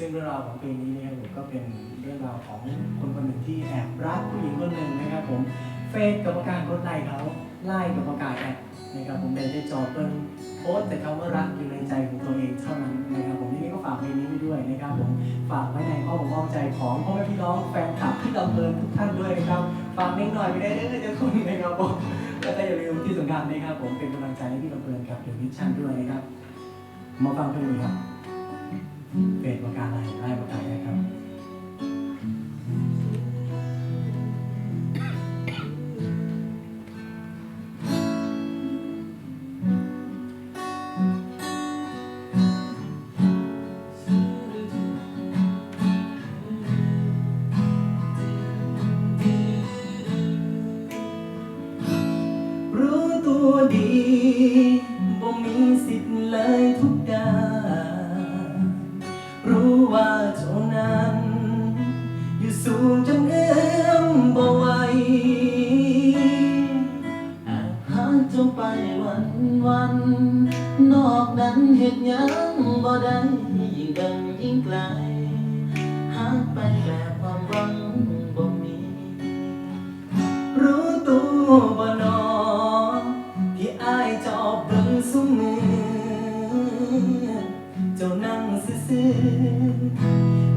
ซึ่งเรื่องราวของเพลงนี้นะครับผมก็เป็นเรื่องราวของคนคนหนึ่งที่แอบรักผู้หญิงคนหนึ่งนะครับผมเฟซกับประกาศกดไลค์เขาไล่กับประกาศแอบนะครับผมได้ได้จอเปิ้ลโพสแต่คำว่ารักอยู่ในใจของตัวเองเท่านั้นนะครับผมทีนี่ก็ฝากเพลงนี้ไว้ด้วยนะครับผมฝากไว้ในอ้อมอกอ้อมใจของพ่อแม่พี่น้องแฟนคลับที่ลำเพลินทุกท่านด้วยนะครับฝากเพลงหน่อยไม่ได้เด้อเจ้าคุณนะครับผมแล้วก็อย่าลืมที่สำคัญนะครับผมเป็นกำลังใจให้พี่ลำเพลินกับเดอะมิชชั่นด้วยนะครับมาฟังเพลงนี้ครับ ดีบ่มีสิทธิ์เลยทุกการรู้ว่าเท่านั้น อยู่สูงจนเอื้อมบ่ไหวแอบหาเจ้าไปวันวัน นอกนั้นเหตุยังบ่ได้ยิ่งดินยิ่งไกลหากไปแบบ ซื่อ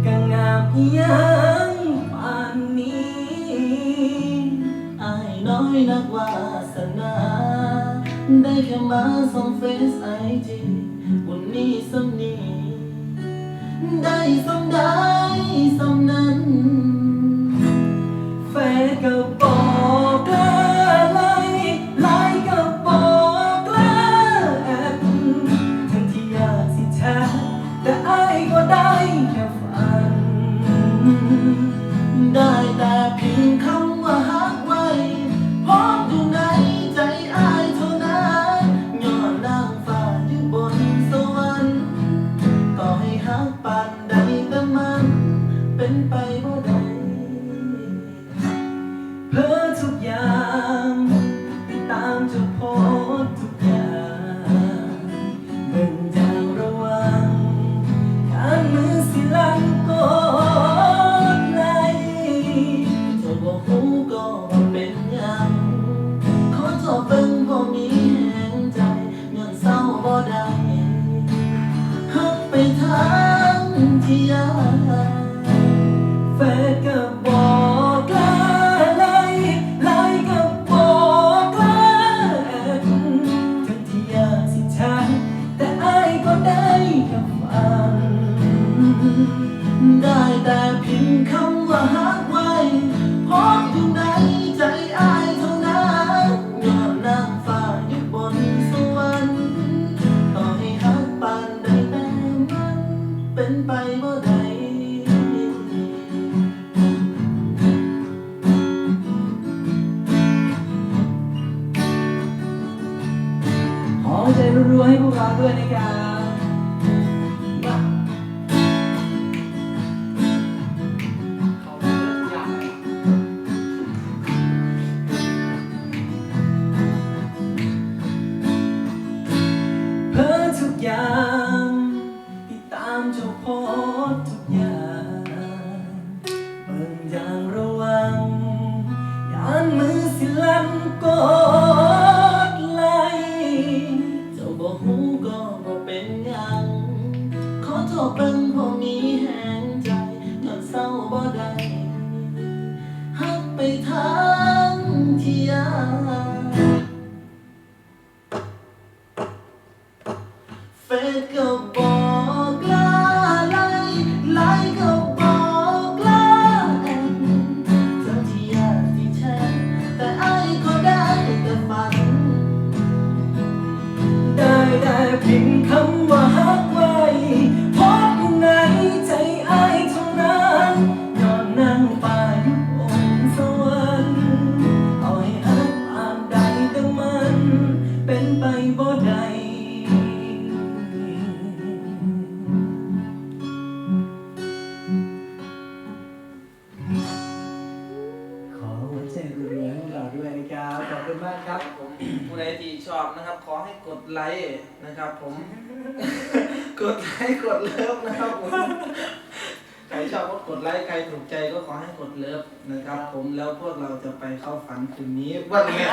ก็งามยังปานนี้อายน้อยนักวาสนา ได้แค่มาส่องเฟซไอจีวันนี้สำนีได้สำได้ เป็นไปบ่ได้เพ้อทุกอย่างติดตามจะโพสทุกอย่างเบิ่งอย่างระวังการมือสิลันกดไลค์เจ้าบ่ฮู้ก็เป็นหยังขอจบเบิ่งบ่มีแหงใจย้อนเศร้าบ่ได้ฮักไปทางที่ยาก นไปเมื่อไหร่ขอใจรัวๆให้พวกเราด้วยนะครับ ทางที่ยากเฟซก็บอกกล้าไลไลก็บอกกล้าแอบทั้งที่ยากที่แท้แต่ไอายก็ได้แต่ฝัน ได้แต่เพียงคำว่าฮักไว้ หัวใจรัวๆให้เราด้วยนะครับขอบคุณมากครับผมผู้ใดที่ชอบนะครับ ขอให้กดไลค์นะครับ ผม กดไลค์กดเลิฟนะครับผมชอบก็กดไลค์ใครถูกใจก็ขอให้กดเลิฟนะครับ ผมแล้วพวกเราจะไปเข้าฝันคืนนี้วันนี้